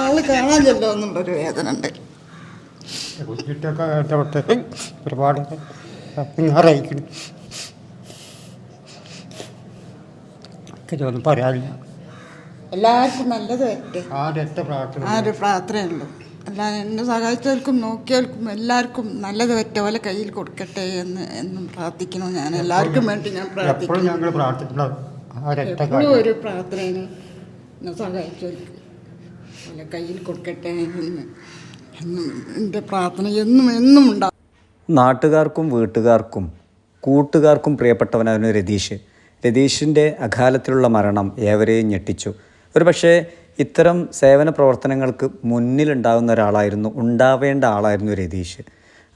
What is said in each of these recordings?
ആൾ കാണാൻ ചെല്ലുമെന്നുള്ളൊരു വേദന ഉണ്ട് കുഞ്ഞിട്ടൊക്കെ ഇടപെട്ട് ഒരുപാട് അറിയിക്കണം പറയാനില്ല. എല്ലാവർക്കും നല്ലത് പറ്റേ. ആ ഒരു പ്രാർത്ഥനയുള്ളൂ. അല്ല എന്നെ സഹായിച്ചവർക്കും നോക്കിയവർക്കും എല്ലാവർക്കും നല്ലത് പറ്റ പോലെ കയ്യിൽ കൊടുക്കട്ടെ എന്ന് എന്നും പ്രാർത്ഥിക്കുന്നു. ഞാൻ എല്ലാവർക്കും വേണ്ടി ഞാൻ പ്രാർത്ഥിക്കുന്നു. ഒരു പ്രാർത്ഥനയാണ് എന്നെ സഹായിച്ചവർക്ക്. പോലെ കയ്യിൽ കൊടുക്കട്ടെ എന്റെ പ്രാർത്ഥന എന്നും എന്നും ഉണ്ടാകും നാട്ടുകാർക്കും വീട്ടുകാർക്കും കൂട്ടുകാർക്കും പ്രിയപ്പെട്ടവനായിരുന്നു രതീഷ്. രതീഷിന്റെ അകാലത്തിലുള്ള മരണം ഏവരെയും ഞെട്ടിച്ചു. ഒരുപക്ഷെ ഇത്തരം സേവന പ്രവർത്തനങ്ങൾക്ക് മുന്നിലുണ്ടാകുന്ന ഒരാളായിരുന്നു ഉണ്ടാവേണ്ട ആളായിരുന്നു രതീഷ്.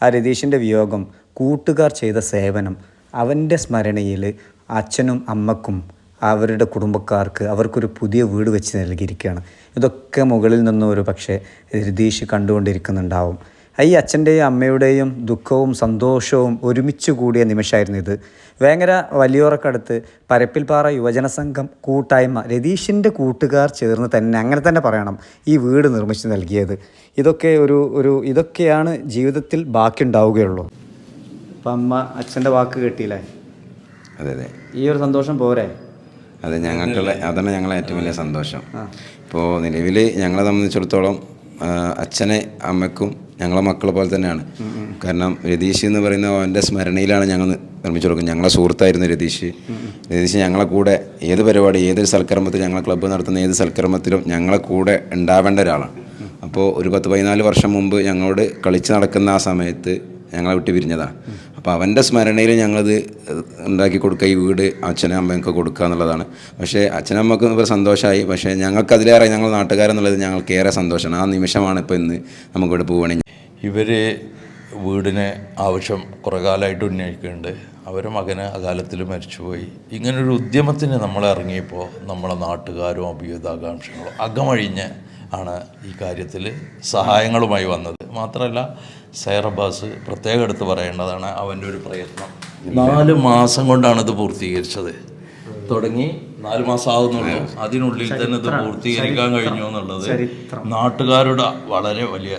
ആ രതീഷിന്റെ വിയോഗം കൂട്ടുകാർ ചെയ്ത സേവനം അവന്റെ സ്മരണയിൽ അച്ഛനും അമ്മക്കും അവരുടെ കുടുംബക്കാർക്ക് അവർക്കൊരു പുതിയ വീട് വെച്ച് നൽകിയിരിക്കുകയാണ്. ഇതൊക്കെ മുകളിൽ നിന്നും ഒരു പക്ഷേ രതീഷ് കണ്ടുകൊണ്ടിരിക്കുന്നുണ്ടാവും. ഈ അച്ഛന്റെയും അമ്മയുടെയും ദുഃഖവും സന്തോഷവും ഒരുമിച്ച് കൂടിയ നിമിഷമായിരുന്നു ഇത്. വേങ്ങര വലിയോറക്കടുത്ത് പരപ്പിൽപ്പാറ യുവജന സംഘം കൂട്ടായ്മ രതീഷിന്റെ കൂട്ടുകാർ ചേർന്ന് തന്നെ അങ്ങനെ തന്നെ പറയണം ഈ വീട് നിർമ്മിച്ച് നൽകിയത്. ഇതൊക്കെ ഒരു ഒരു ഇതൊക്കെയാണ് ജീവിതത്തിൽ ബാക്കി ഉണ്ടാവുകയുള്ളൂ അപ്പം അമ്മ അച്ഛന്റെ വാക്ക് കേട്ടില്ലേ? അതെ അതെ. ഈ ഒരു സന്തോഷം പോരെ? അത് ഞങ്ങൾക്കുള്ള അതാണ് ഞങ്ങളെ ഏറ്റവും വലിയ സന്തോഷം. ഇപ്പോൾ നിലവിൽ ഞങ്ങളെ സംബന്ധിച്ചിടത്തോളം അച്ഛനെ അമ്മയ്ക്കും ഞങ്ങളെ മക്കളെ പോലെ തന്നെയാണ്. കാരണം രതീഷ് എന്ന് പറയുന്ന അവന്റെ സ്മരണയിലാണ് ഞങ്ങൾ നിർമ്മിച്ചു കൊടുക്കുന്നത്. ഞങ്ങളെ സുഹൃത്തായിരുന്നു രതീഷ്. രതീഷ് ഞങ്ങളെ കൂടെ ഏത് പരിപാടി ഏതൊരു സൽക്കർമ്മത്തിൽ ഞങ്ങളെ ക്ലബ്ബ് നടത്തുന്ന ഏത് സൽക്കർമ്മത്തിലും ഞങ്ങളെ കൂടെ ഉണ്ടാവേണ്ട ഒരാളാണ്. അപ്പോൾ ഒരു പത്ത് പതിനാല് വർഷം മുമ്പ് ഞങ്ങളോട് കളിച്ച് നടക്കുന്ന ആ സമയത്ത് ഞങ്ങളെ വിട്ട് പിരിഞ്ഞതാണ് അപ്പോൾ അവന്റെ സ്മരണയിൽ ഞങ്ങളത് ഉണ്ടാക്കി കൊടുക്കുക ഈ വീട് അച്ഛനും അമ്മയൊക്കെ കൊടുക്കുക എന്നുള്ളതാണ്. പക്ഷേ അച്ഛനും അമ്മയ്ക്ക് ഇപ്പോൾ സന്തോഷമായി. പക്ഷേ ഞങ്ങൾക്കതിലേറെ ഞങ്ങൾ നാട്ടുകാരെന്നുള്ളത് ഞങ്ങൾക്ക് ഏറെ സന്തോഷമാണ്. ആ നിമിഷമാണ് ഇപ്പോൾ ഇന്ന് നമുക്കിവിടെ പോവുകയാണെങ്കിൽ ഇവർ വീടിന് ആവശ്യം കുറേ കാലമായിട്ട് ഉന്നയിക്കുന്നുണ്ട്. അവരെ മകന് അകാലത്തിൽ മരിച്ചുപോയി. ഇങ്ങനൊരു ഉദ്യമത്തിന് നമ്മൾ ഇറങ്ങിയപ്പോൾ നമ്മളെ നാട്ടുകാരും അഭ്യുതാകാംക്ഷകളും അകമഴിഞ്ഞ് ആണ് ഈ കാര്യത്തിൽ സഹായങ്ങളുമായി വന്നത്. മാത്രമല്ല അബ്ബാസ് പ്രത്യേകം എടുത്ത് പറയേണ്ടതാണ് അവന്റെ ഒരു പ്രയത്നം. നാല് മാസം കൊണ്ടാണ് ഇത് പൂർത്തീകരിച്ചത്. തുടങ്ങി നാല് മാസം ആവുന്നുള്ളൂ. അതിനുള്ളിൽ തന്നെ ഇത് പൂർത്തീകരിക്കാൻ കഴിഞ്ഞു എന്നുള്ളത് നാട്ടുകാരുടെ വളരെ വലിയ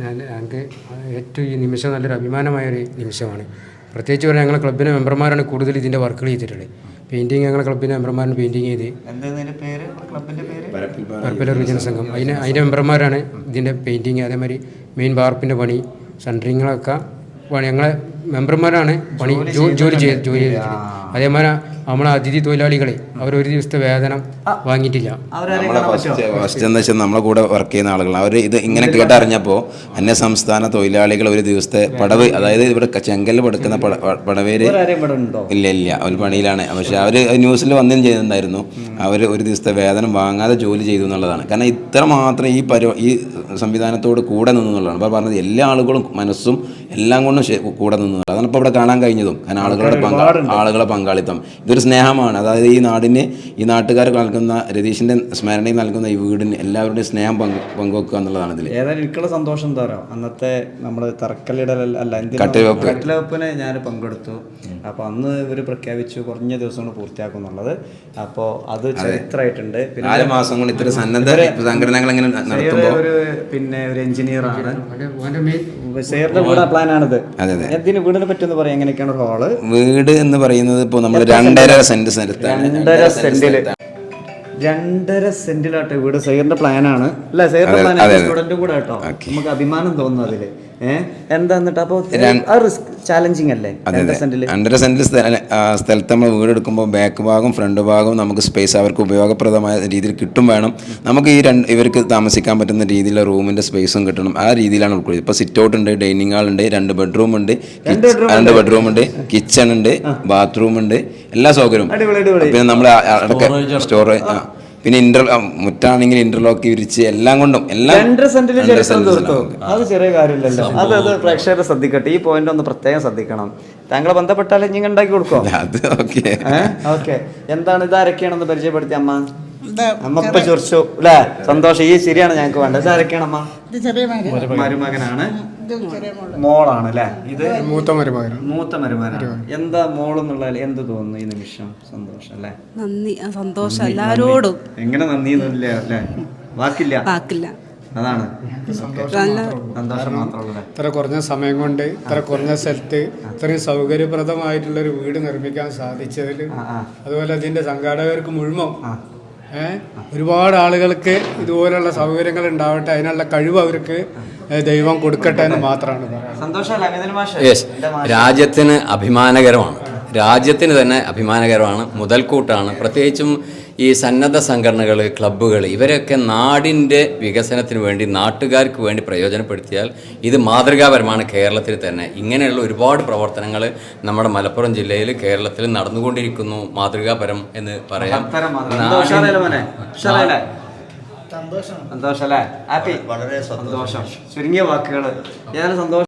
ഞങ്ങൾക്ക് ഏറ്റവും ഈ നിമിഷം നല്ലൊരു അഭിമാനമായ ഒരു നിമിഷമാണ്. പ്രത്യേകിച്ച് പറഞ്ഞാൽ ഞങ്ങളുടെ ക്ലബിന്റെ മെമ്പർമാരാണ് കൂടുതൽ ഇതിന്റെ വർക്കുകൾ ചെയ്തിട്ടുള്ളത്. പെയിന്റിങ് ഞങ്ങളെ ക്ലബിന്റെ മെമ്പർമാരാണ് പെയിന്റിങ് ചെയ്ത്. പരപ്പില്ല പരപ്പല റിജന സംഘം. അതിന് അതിന്റെ മെമ്പർമാരാണ് ഇതിന്റെ പെയിന്റിങ് അതേമാതിരി മെയിൻ വാർപ്പിന്റെ പണി സെന്ററിങ്ങളൊക്കെ പണി. ഞങ്ങളെ മെമ്പർമാരാണ് പണി ജോലി ചെയ്ത് ജോലി ചെയ്തിട്ടുള്ളത് അതേമാതിരി നമ്മളെ അതിഥി തൊഴിലാളികളെ അവർ ഒരു ദിവസത്തെ വേതനം വാങ്ങിയിട്ടില്ല. നമ്മളെ ഫസ്റ്റ് ഫസ്റ്റ് എന്താ വെച്ചാൽ നമ്മളെ കൂടെ വർക്ക് ചെയ്യുന്ന ആളുകൾ അവർ ഇത് ഇങ്ങനെ കേട്ടറിഞ്ഞപ്പോൾ അന്യ സംസ്ഥാന തൊഴിലാളികൾ ഒരു ദിവസത്തെ പടവ് അതായത് ഇവിടെ ചെങ്കല്ല് പടുക്കുന്ന പടവേര് ഇല്ല ഇല്ല. അവർ പണിയിലാണ്. പക്ഷെ അവർ ന്യൂസിൽ വന്നും ചെയ്യുന്നുണ്ടായിരുന്നു അവർ ഒരു ദിവസത്തെ വേതനം വാങ്ങാതെ ജോലി ചെയ്തു എന്നുള്ളതാണ്. കാരണം ഇത്ര മാത്രം ഈ പരി ഈ സംവിധാനത്തോട് കൂടെ നിന്നു എന്നുള്ളതാണ്. അപ്പോൾ പറഞ്ഞത് എല്ലാ ആളുകളും മനസ്സും എല്ലാം കൊണ്ടും കൂടെ നിന്നു എന്നുള്ളതാണ്. അതാണ് ഇപ്പോൾ ഇവിടെ കാണാൻ കഴിഞ്ഞതും. കാരണം ആളുകളുടെ പങ്കാ ആളുകളുടെ പങ്കാളിത്തം. ഇതൊരു സ്നേഹമാണ്. അതായത് ഈ നാടിന് ഈ നാട്ടുകാർ നൽകുന്ന രതീഷിന്റെ സ്മരണയിൽ നൽകുന്ന ഈ വീടിന് എല്ലാവരുടെയും സ്നേഹം പങ്ക് പങ്കുവെക്കുക എന്നുള്ളതാണ് ഇതിൽ ഏതായാലും എനിക്കുള്ള സന്തോഷം എന്താ പറയുക അന്നത്തെ നമ്മൾ തറക്കല്ലിടൽ അല്ല കട്ടിവെപ്പ്. കട്ടിൽവെപ്പിന് ഞാൻ പങ്കെടുത്തു. അപ്പോൾ അന്ന് ഇവർ പ്രഖ്യാപിച്ചു കുറഞ്ഞ ദിവസങ്ങൾ കൊണ്ട് പൂർത്തിയാക്കും എന്നുള്ളത് അപ്പോൾ അത്. ചരിത്രമായിട്ടുണ്ട്. നാല് മാസം കൊണ്ട് ഇത്ര സന്നദ്ധ സംഘടനകൾ എങ്ങനെ നടത്തുമ്പോൾ ഒരു പിന്നെ ഒരു വീട് പ്ലാനാണിത്. അതെ അതെ. വീടിനെ പറ്റി ഒന്ന് പറയാം എങ്ങനെയൊക്കെയാണ് ഹാൾ? വീട് എന്ന് പറയുന്നത് ഇപ്പോൾ നമ്മൾ രണ്ടര സെന്റ് സ്ഥലത്താണ്. രണ്ടര സെന്റിൽ. രണ്ടര സെന്റിലാട്ടെ വീട്? സൈറിന്റെ പ്ലാനാണ് അല്ല സൈറിന്റെ അതെ, പ്ലാൻ. സ്റ്റുഡന്റ് കൂടെ കേട്ടോ നമുക്ക് അഭിമാനം തോന്നുന്നു അതിൽ. എന്താ എന്നിട്ട് അപ്പോൾ ആ റിസ്ക് ചാലഞ്ചിങ് അല്ലേ? അതെ രണ്ടര അതെ സെന്റിൽ? രണ്ടര സെന്റ് സ്ഥല- ആ, സ്ഥലത്ത് നമ്മൾ വീട് എടുക്കുമ്പോൾ ബാക്ക് ഭാഗം ഫ്രണ്ട് ഭാഗവും നമുക്ക് സ്പേസ് അവർക്ക് ഉപയോഗപ്രദമായ രീതിയിൽ കിട്ടും വേണം. നമുക്ക് ഈ രണ്ട് ഇവർക്ക് താമസിക്കാൻ പറ്റുന്ന രീതിയിലുള്ള റൂമിന്റെ സ്പേസും കിട്ടണം. ആ രീതിയിലാണ് ഉൾക്കൊള്ളുന്നത്. ഇപ്പോൾ സിറ്റ് ഔട്ട് ഉണ്ട് ഡൈനിങ് ഹാൾ ഉണ്ട് രണ്ട് ബെഡ്റൂം ഉണ്ട് രണ്ട് ബെഡ്റൂം ഉണ്ട്. കിച്ചൺ ഉണ്ട് ബാത്റൂം ഉണ്ട് എല്ലാ സൗകര്യവും. പിന്നെ നമ്മൾ സ്റ്റോറേജ് പിന്നെ ഇന്റർ മുറ്റാണെങ്കിൽ ഇന്റർലോക്ക് വിരിച്ച് എല്ലാം കൊണ്ടും എല്ലാം ചരിത്രം തീർത്തു? അത് ചെറിയ കാര്യമില്ലല്ലോ. അത് അത് പ്രേക്ഷകരെ ശ്രദ്ധിക്കട്ടെ. ഈ പോയിന്റ് ഒന്ന് പ്രത്യേകം ശ്രദ്ധിക്കണം. താങ്കളെ ബന്ധപ്പെട്ടാലേ നിങ്ങൾ ഉണ്ടാക്കി കൊടുക്കോ അത് ഓക്കെ ഓക്കെ എന്താണ് ഇത് ആരൊക്കെയാണെന്ന് പരിചയപ്പെടുത്തി അമ്മ? ഇത് അമ്മ ഇപ്പൊ ചൊറിച്ചു. അല്ലേ സന്തോഷം. ഈ ശരിയാണ് ഞങ്ങൾക്ക് വേണ്ടത്. ഇത് ആരൊക്കെയാണ് അമ്മ? ഇത് ചെറിയ മകൻ മരുമകനാണ്. മോളാണ് അല്ലേ ഇത് മൂത്ത മരുമകനാണ്. മൂത്ത മരുമകനാണ്. എന്താ മോളെന്നുള്ള എന്ത് തോന്നുന്നു ഈ നിമിഷം? സന്തോഷം അല്ലേ? നന്ദി. സന്തോഷം എല്ലാരോടും. എങ്ങനെ നന്ദി അല്ലേ? വാക്കില്ല? വാക്കില്ല. അതാണ്. നല്ല സന്തോഷം മാത്രമുള്ളത് ഇത്ര കുറഞ്ഞ സമയം കൊണ്ട് ഇത്ര കുറഞ്ഞ സ്ഥലത്ത് ഇത്രയും സൗകര്യപ്രദമായിട്ടുള്ള ഒരു വീട് നിർമ്മിക്കാൻ സാധിച്ചതിൽ അതുപോലെ അതിന്റെ സംഘാടകർക്ക് മുഴുവൻ ഒരുപാട് ആളുകൾക്ക് ഇതുപോലെയുള്ള സൗകര്യങ്ങൾ ഉണ്ടാവട്ടെ അതിനുള്ള കഴിവ് അവർക്ക് ദൈവം കൊടുക്കട്ടെ എന്ന് മാത്രമാണ് രാജ്യത്തിന് അഭിമാനകരമാണ്. രാജ്യത്തിന് തന്നെ അഭിമാനകരമാണ്. മുതൽക്കൂട്ടാണ്. പ്രത്യേകിച്ചും ഈ സന്നദ്ധ സംഘടനകൾ ക്ലബ്ബുകൾ ഇവരൊക്കെ നാടിന്റെ വികസനത്തിന് വേണ്ടി നാട്ടുകാർക്ക് വേണ്ടി പ്രയോജനപ്പെടുത്തിയാൽ ഇത് മാതൃകാപരമാണ് കേരളത്തിൽ തന്നെ. ഇങ്ങനെയുള്ള ഒരുപാട് പ്രവർത്തനങ്ങൾ നമ്മുടെ മലപ്പുറം ജില്ലയിൽ കേരളത്തിൽ നടന്നുകൊണ്ടിരിക്കുന്നു. മാതൃകാപരം എന്ന് പറയാം. സന്തോഷം മോനെ. സന്തോഷം അല്ലേ ഹാപ്പി വളരെ സന്തോഷം. ചുരുങ്ങിയ വാക്കുകൾ ഞാൻ സന്തോഷം.